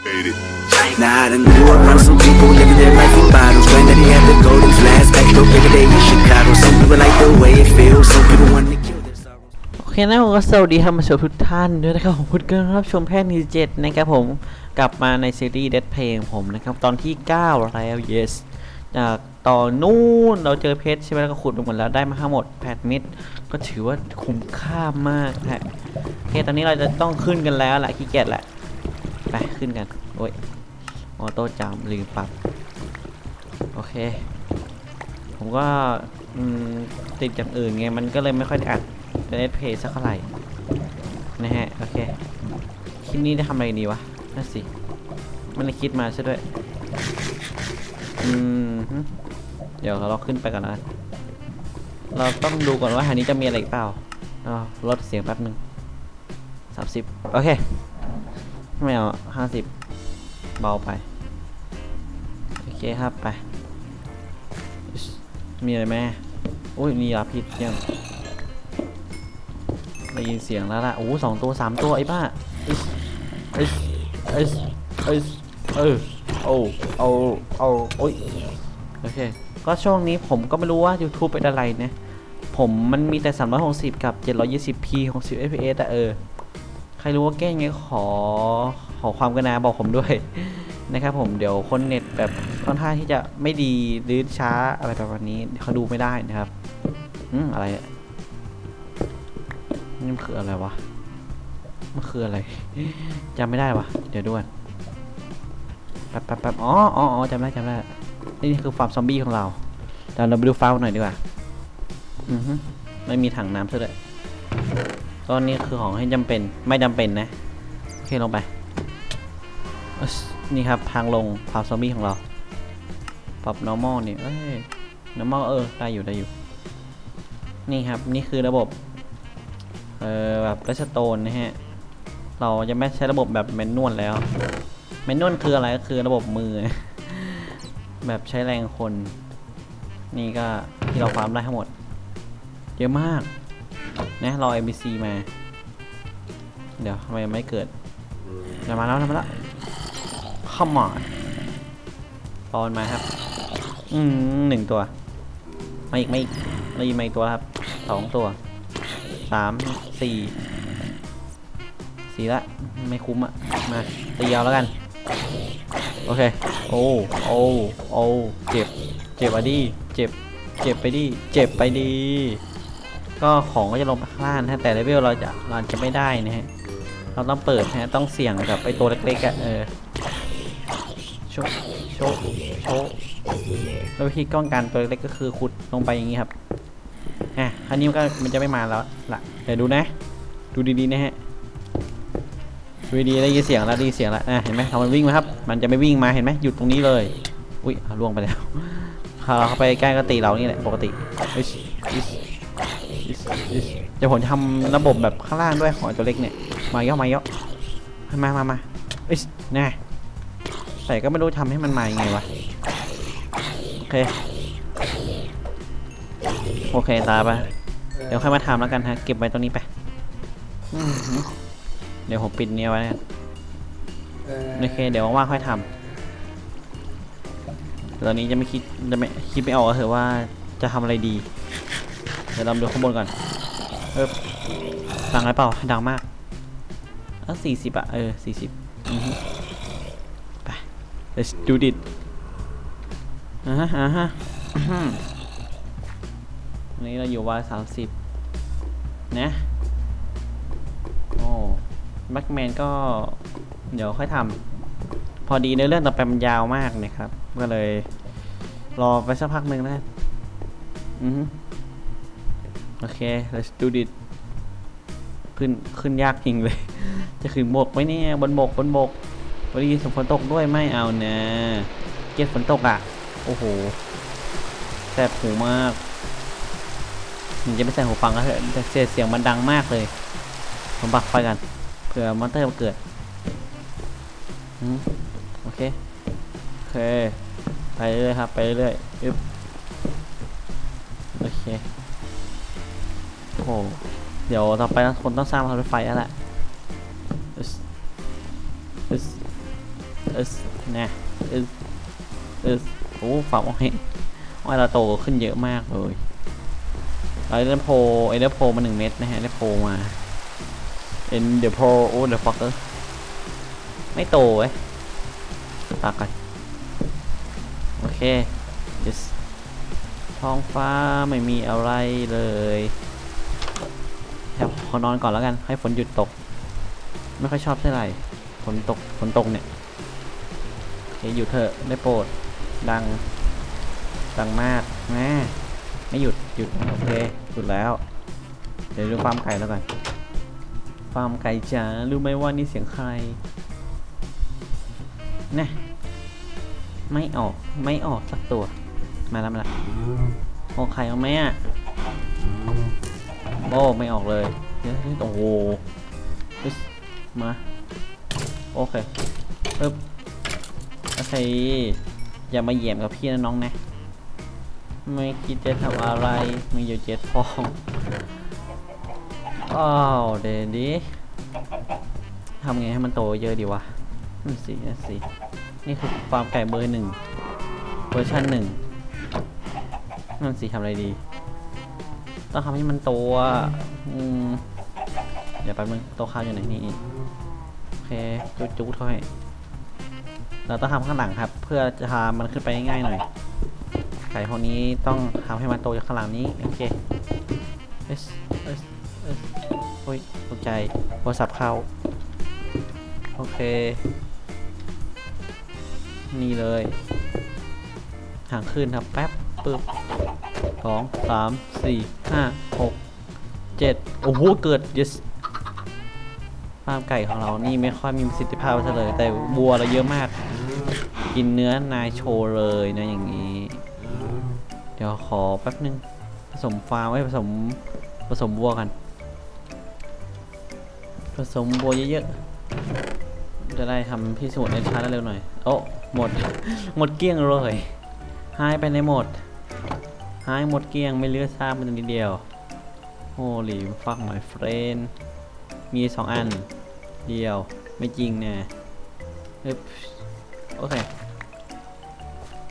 Nah, I done grew around some people living their life in bottles. Granddaddy had the golden flask, back door every day in Chicago. Some people like the way it feels, some people want to kill their sorrows. โอเคนะผมก็สวัสดีท่านผู้ชมทุกท่านด้วยนะครับผมคุณกำลังรับชมแพทย์นิวเจ็ดนะครับผมกลับมาในซีรีส์ Dead Play ของผมนะครับ ตอนที่ 9 แล้ว yes จากตอนนู้นเราเจอเพชรใช่ไหมแล้วก็ขุดไปหมดแล้วได้มาทั้งหมดแพดมิดก็ถือว่าคุ้มค่ามากฮะโอเคตอนนี้เราจะต้องขึ้นกันแล้วแหละขี้เกียจแหละ ไปขึ้นกัน โอ้ย ออโต้จามลืมปรับ โอเค ผมก็ติดอย่างอื่นไง มันก็เลยไม่ค่อยได้อัดเป็นเอสเพสักเท่าไหร่ นะฮะ โอเค คลิปนี้ได้ทำอะไรดีวะ นั่นสิไม่ได้คิดมาซะด้วย อืม เดี๋ยวเราขึ้นไปก่อนนะ เราต้องดูก่อนว่าทางนี้จะมีอะไรเปล่าอ๋อลดเสียงแป๊บหนึ่งสามสิบโอเค ไม่เอาห้าสิบเบาไป โอเคครับไป มีอะไรไหมโอ้ยมียาพิษเยี่ยได้ยินเสียงแล้วล่ะ โอ้สองตัวสามตัวไอ้บ้าเอสเอสเอสเออโอ้เอาเอาโอ้ยโอเค ก็ช่วงนี้ผมก็ไม่รู้ว่า YouTube เป็นอะไรนะ ผมมันมีแต่ 360 กับ 720p 60 fps อะเออ ใครรู้ว่าแก้ยังไงขอขอความกรุณาบอกผมด้วยนะครับผมเดี๋ยวคนเน็ตแบบค่อนข้างที่จะไม่ดีหรือช้าอะไรประมาณนี้เขาดูไม่ได้นะครับอืมอะไรนี่มันคืออะไรวะมันคืออะไรจำไม่ได้วะเดี๋ยวด้วยแป๊บแป๊บแป๊บอ๋ออ๋อจำได้จำได้นี่คือฟาร์มซอมบี้ของเราเดี๋ยวเราไปดูฟาร์มหน่อยดีกว่าอือฮึไม่มีถังน้ำซะด้วย ตอนนี้คือของให้จำเป็นไม่จำเป็นนะโอเคลงไปนี่ครับทางลงฟาร์มซอมบี้ของเรา ปรับ normal เนี่ยเอ้ย normal เออ ได้อยู่ได้อยู่ นี่ครับ นี่คือระบบ เอ่อแบบรัชโตนนะฮะ เราจะไม่ใช้ระบบแบบแมนนวลแล้ว แมนนวลคืออะไรก็คือระบบมือ แบบใช้แรงคน นี่ก็ที่เราฟาร์มได้ทั้งหมด เยอะมาก นะรอ MBC มา เดี๋ยวทำไมไม่เกิดเดี๋ยวมาแล้วมาแล้ว Come on ปอนมาครับ อืมหนึ่งตัว มาอีกมาอีกมาอีกมาอีกตัวครับสองตัวสามสี่สี่ละไม่คุ้มอะมาตีเอาแล้วกัน โอเค โอ้โอ้โอ้เจ็บ เจ็บอะดิเจ็บ เจ็บไปดิเจ็บไปดี ก็ของก็จะลงมาข้างล่างนะแต่เลเวลเราจะเราจะไม่ได้นะฮะเราต้องเปิดนะฮะต้องเสี่ยงกับไอตัวเล็กๆอะเออโชว์โชว์โชว์แล้ววิธีป้องกันตัวเล็กก็คือขุดลงไปอย่างนี้ครับอะคราวนี้มันก็มันจะไม่มาแล้วล่ะเดี๋ยวดูนะ ดูดีๆนะฮะดูดีๆได้ยินเสียงแล้วได้ยินเสียงแล้วอะเห็นไหมพอมันวิ่งมาครับ มันจะไม่วิ่งมาเห็นไหมหยุดตรงนี้เลยอุ้ยล่วงไปแล้วพอเราเข้าไปใกล้ก็ตีเรานี่แหละปกติอ เดี๋ยวผมทำระบบแบบข้างล่างด้วยของไอ้ตัวเล็กเนี่ย มาเยอะมาเยอะมามามาอิชแน่แต่ก็ไม่รู้ทำให้มันมายังไงวะ โอเค โอเค ตายไป เดี๋ยวค่อยมาทำแล้วกันฮะ เก็บไว้ตรงนี้ไปอือหือเดี๋ยวผมปิดเนี้ยไว้นะโอเค เดี๋ยวว่างๆค่อยทำตอนนี้จะไม่คิดจะไม่คิดไม่ออกเถอะว่าจะทำอะไรดี เดี๋ยวเราดูข้างบนก่อนเออดังไหมเปล่า ดังมากเออสี่สิบอะเออสี่สิบไป let's do it อ่าฮะอ่าฮะอือหือวันนี้เราอยู่วันสามสิบนะโอ้แบ็กแมนก็ เดี๋ยวค่อยทำพอดีในเรื่องต่อไปมันยาวมากนะครับ ก็เลย รอไปสักพักหนึ่งแล้วกันอือฮึ โอเค let's do it ขึ้น ขึ้นยากจริงเลย จะขึ้นบกไหมเนี่ย บนบก บนบกวันนี้ฝนตกด้วยไม่เอานะเกียดฝนตกอะ โอ้โหแสบหูมากมันจะไม่ใส่หูฟังก็เถอะแต่เสียงมันดังมากเลย ผมปักไฟกัน เผื่อมอนเตอร์มันเกิดอืมโอเค โอเค ไปเรื่อยครับ ไปเรื่อยอึ๊บ เดี๋ยวต่อไปคนต้องสร้างรถไฟแล้วแหละอึสอึสเอสนะเอสเอสโอ้ฝากอ้อยอ้อยเราโตขึ้นเยอะมากเลยเราได้โพไอเดอร์โพมาหนึ่งเม็ดนะฮะได้โพมาเอ็นเดอร์โพโอ้เดอร์ฟอกเกอร์ไม่โตเว้ยปากกันโอเค yes ท้องฟ้าไม่มีอะไรเลย ขอนอนก่อนแล้วกัน ให้ฝนหยุดตก ไม่ค่อยชอบเท่าไหร่ฝนตกฝนตกเนี่ยโอเคหยุดเถอะได้โปรด ดัง ดังมากแม่ไม่หยุดหยุดโอเคหยุดแล้ว เดี๋ยวดูฟาร์มไก่แล้วกันฟาร์มไก่จ๋ารู้ไหมว่านี่เสียงใครน่ไม่ออกไม่ออกสักตัว มาแล้วมาแล้วโอ้ไข่เอาไหมอะโอ้ไม่ออกเลย เดี๋ยวโอ้โหมา โอเคปึ๊บโอเค อย่ามาเหยียบกับพี่นะน้องนะ ไม่คิดจะทำอะไรมีอยู่เจ็ดฟองอ้าวเดดี้ทำไงให้มันโตเยอะดีวะนั่นสินั่นสิ นี่คือฟาร์มไก่เบอร์หนึ่งเวอร์ชันหนึ่งนั่นสิทำอะไรดี ต้องทำให้มันโตอะ อืมเดี๋ยวแป๊บนึงโตข้าวอยู่ไหนนี่โอเคจุ๊จุ๊เท่าไหร่เราต้องทำข้างหลังครับ เพื่อจะทำมันขึ้นไปง่ายๆหน่อยไก่พวกนี้ต้องทำให้มันโตจากข้างหลังนี้โอเคเอสเอสเอสโอ้ยตกใจโทรศัพท์เข้าโอเค นี่เลยหางขึ้นครับแป๊บปึ๊บสองสามสี่ห้าหก เจ็ดโอ้โห เกิด yes ฟาร์มไก่ของเรานี่ไม่ค่อยมีประสิทธิภาพเท่าเลยแต่บัวเราเยอะมาก กินเนื้อนายโชว์เลยนะอย่างนี้ เดี๋ยวขอแป๊บนึง ผสมฟาร์มไว้ผสมผสมวัวกัน ผสมวัวเยอะๆ จะได้ทำพิสูจน์ในช้าเร็วหน่อย โอ้หมด หมดเกลี้ยงเลย หายไปในหมด หายหมดเกลี้ยงไม่เหลือซากมันนิดเดียว โอ้หลีฟักหน่อยเฟรนมีสองอัน เดียวไม่จริงแน่อึ๊บโอเค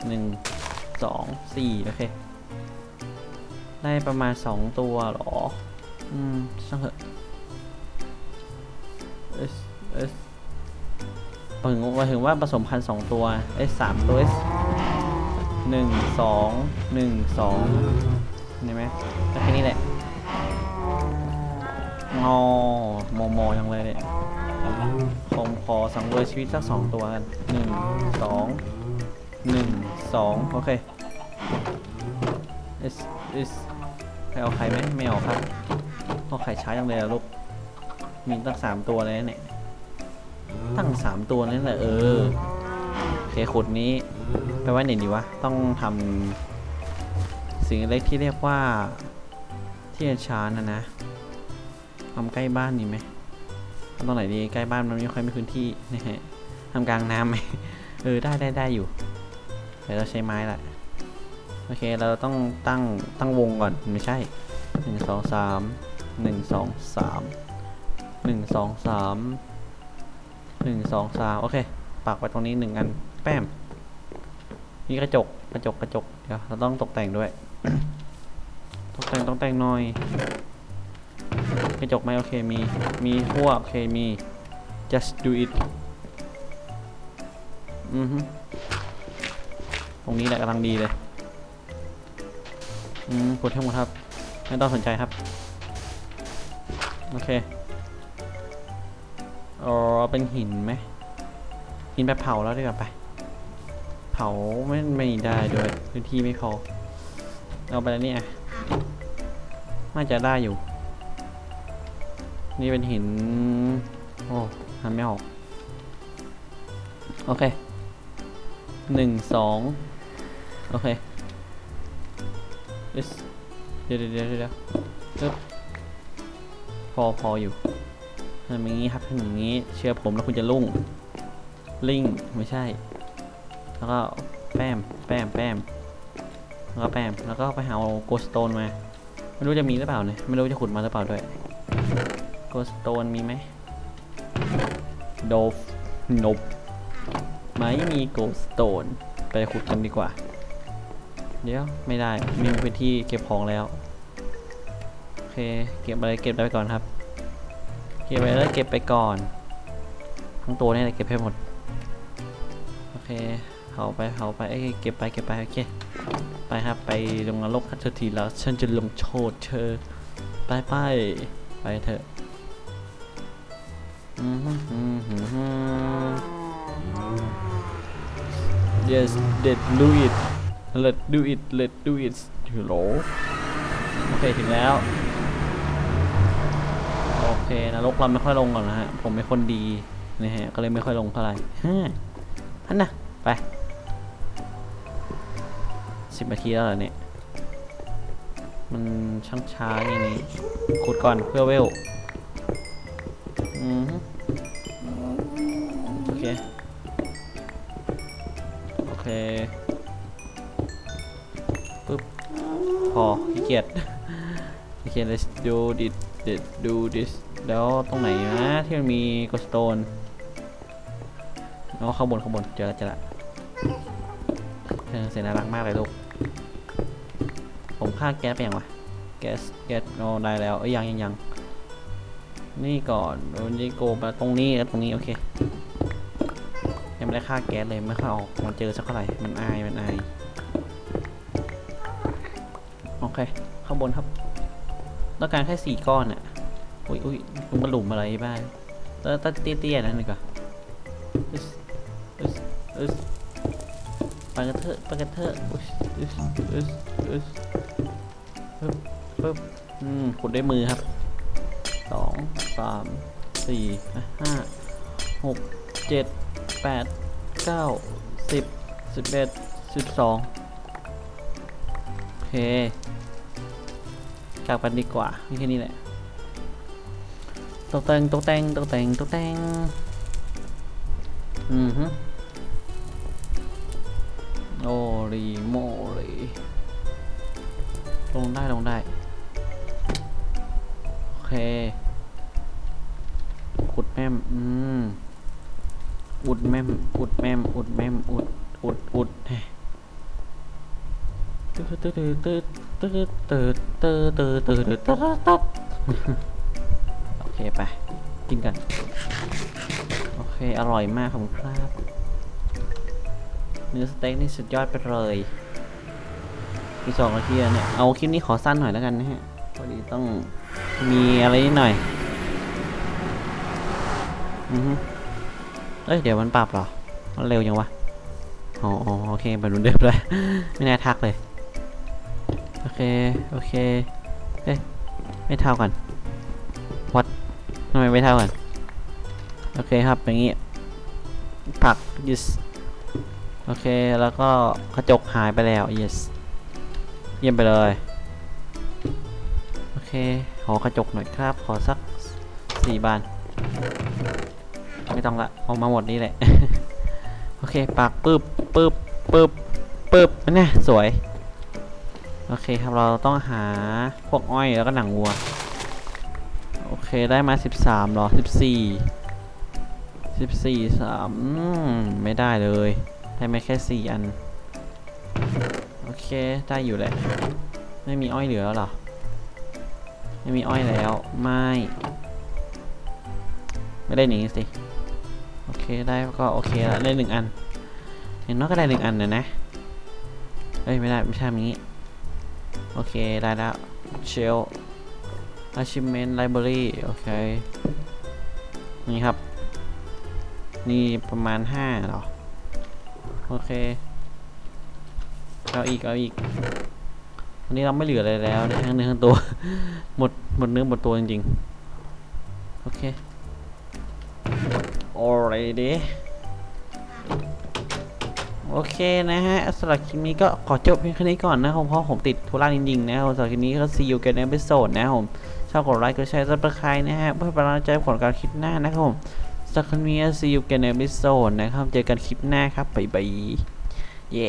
หนึ่งสองสี่โอเค ได้ประมาณสองตัวหรอ อืมช่างเถอะเอสเอสถึงว่าถึงว่าผสมพันธ์สองตัวเอสสามตัวเอสหนึ่งสองหนึ่งสอง งอมอมอจังเลยเนี่ยผมขอสังเวยชีวิตสักสองตัวกันหนึ่งสองหนึ่งสองโอเคเอสเอสใครเอาไข่ไหมไม่เอาครับเอาไข่ช้าจังเลยอะลูกมีตั้งสามตัวเลยเนี่ยตั้งสามตัวนั่นแหละเออโอเคขุดนี้ไปไว้ไหนดีวะต้องทำสิ่งเล็กที่เรียกว่าที่ชานะนะ ทำใกล้บ้านดีไหมตรงไหนดีใกล้บ้านมันไม่ค่อยมีพื้นที่นะฮะทำกลางน้ำไหมเออได้ได้ได้อยู่เดี๋ยวเราใช้ไม้ละโอเคเราต้องตั้งตั้งวงก่อนไม่ใช่หนึ่งสองสามหนึ่งสองสามหนึ่งสองสามหนึ่งสองสามโอเคปักไว้ตรงนี้หนึ่งอันแป้มนี่กระจกกระจกกระจกเดี๋ยวเราต้องตกแต่งด้วย ตกแต่งตกแต่งหน่อย กระจกไหมโอเคมี มีขั้วโอเคมี just do it อือฮึตรงนี้แหละกำลังดีเลย อืมกดทั้งหมดครับ ไม่ต้องสนใจครับ โอเคเออเป็นหินไหมหินแบบเผาแล้วดีกว่าไป เผาไม่ไม่ได้ด้วยพื้นที่ไม่พอ เอาไปแล้วนี่อะน่าจะได้อยู่ นี่เป็นหิน โอ้ทำไม่ออก โอเคหนึ่งสองโอเคเดี๋ยวเดี๋ยวเดี๋ยวเดี๋ยวพอพออยู่ทำอย่างนี้ครับทำอย่างนี้ เชื่อผมแล้วคุณจะลุ่ง ลิงไม่ใช่ แล้วก็แป้ม แป้ม แป้ม แล้วก็แป้ม แล้วก็ไปหาโกสโตนมา ไม่รู้จะมีหรือเปล่าเนี่ย ไม่รู้จะขุดมาหรือเปล่าด้วย โกสโตนมีไหมโดฟนบไม่มีโกสโตนไปขุดกันดีกว่า เดี๋ยว ไม่ได้มีพื้นที่เก็บของแล้ว โอเค เก็บอะไรเก็บไปก่อนครับ เก็บไปแล้วเก็บไปก่อน ทั้งตัวนี่แหละเก็บให้หมด โอเคเผาไปเผาไปเอ้ยเก็บไปเก็บไปโอเคไปครับไปลงนรกทันทีแล้วฉันจะลงโทษเธอไปไปไปเถอะ yes let's do it let's do it let's do it ฮัลโหลโอเคถึงแล้ว โอเคนรกเราไม่ค่อยลงก่อนนะฮะ ผมเป็นคนดีนะฮะ ก็เลยไม่ค่อยลงเท่าไหร่ฮ่านนะไปสิบนาทีแล้วเหรอเนี่ย มันช่างช้าอย่างนี้ขุดก่อนเพื่อเวล อือ เค โอเค ปึ๊บ พอขี้เกียจ โอเค let's do this let's do this แล้วตรงไหนนะที่มันมีกสโตนอ๋อข้างบนข้างบนเจอแล้วเจอและเออเสียน่ารักมากเลยลูก ผมค่าแก๊สไปยังวะ แก๊ส แก๊สโอ้ได้แล้ว เอ้ยยังยังยัง นี่ก่อนโอ้นี่โกมาตรงนี้แล้วตรงนี้ โอเค ไม่ได้ค่าแก๊สเลยไม่ค่อยออกมาเจอสักเท่าไหร่มันอายมันอายโอเคข้างบนครับต้องการแค่สี่ก้อนอะอุ้ยอุ้ยลุงมาหลุมอะไรบ้างเตอตเตี้ยๆนั่นดีกว่าอึสอึสอึสไปกันเถอะไปกันเถอะอึสอึสอึสอึสปึ๊บปึ๊บอืมขุดด้วยมือครับสองสามสี่ห้าหกเจ็ด แปดเก้าสิบสิบเอ็ดสิบสองโอเคกลับกันดีกว่ามีแค่นี้แหละตกแต่งตกแต่งตกแต่งตกแต่งอือฮึโอรีโมรีลงได้ลงได้ โอเค ขุดแม่มอืม อุดแมมอุดแมมอุดแมมอุดอุดอุดเฮ้ตืดตืดตืดตืดตืดตืดตืดตืดตืดตืดตืดโอเคไปกินกัน โอเค อร่อยมากขอบคุณครับ เนื้อสเต็กนี่สุดยอดไปเลยอีกสองนาทีแล้วเนี่ย เอาคลิปนี้ขอสั้นหน่อยแล้วกันนะฮะ พอดีต้องมีอะไรนิดหน่อย อือฮึ อ้ยเดี๋ยวมันปรับหรอมันเร็วยังวะอ๋อโอเคแบบนู้นเดิมเลยไม่น่าทักเลย โอเค โอเคเอ้ยไม่เท่ากันวัดทำไมไม่เท่ากัน โอเคครับอย่างงี้ผลัก yes โอเค แล้วก็กระจกหายไปแล้ว yes เยี่ยมไปเลย โอเค ขอกระจกหน่อยครับ ขอสักสี่บาน ไม่ต้องละเอามาหมดนี้แหละ โอเคปักปึ๊บปึ๊บปึ๊บปึ๊บนั่นแน่สวย โอเคครับเราต้องหาพวกอ้อยแล้วก็หนังวัว โอเคได้มา 13หรอ 14 14 3อืมไม่ได้เลย ได้มาแค่ 4 อัน โอเคได้อยู่แหละ ไม่มีอ้อยเหลือแล้วหรอ ไม่มีอ้อยแล้ว ไม่ ไม่ได้หนีสิ โอเคได้ก็โอเคแล้วได้หนึ่งอันอย่างน้อยก็ได้หนึ่งอันนะนะเอ้ยไม่ได้ไม่ใช่แบบนี้โอเคได้แล้วเชล achievement library โอเคนี่ครับ นี่ประมาณ5หรอ โอเค เอาอีก เอาอีกวันนี้เราไม่เหลืออะไรแล้วทั้งเนื้อทั้งตัว หมดหมดเนื้อหมดตัวจริงๆ โอเค โอ้ยดิโอเคนะฮะสำหรับคลิปนี้ก็ขอจบเพียงแค่นี้ก่อนนะครับเพราะผมติดธุระจริงๆนะครับสำหรับคลิปนี้ก็ซีอูกันใน episode นะครับผมชอบกดไลค์กดแชร์ซับสไครต์นะฮะเพื่อเป็นกำลังใจผลการคลิปหน้านะครับผมสำหรับคลิปนี้ซีอูเกันใน episode นะครับเจอกันคลิปหน้าครับบ๊ายบายเย่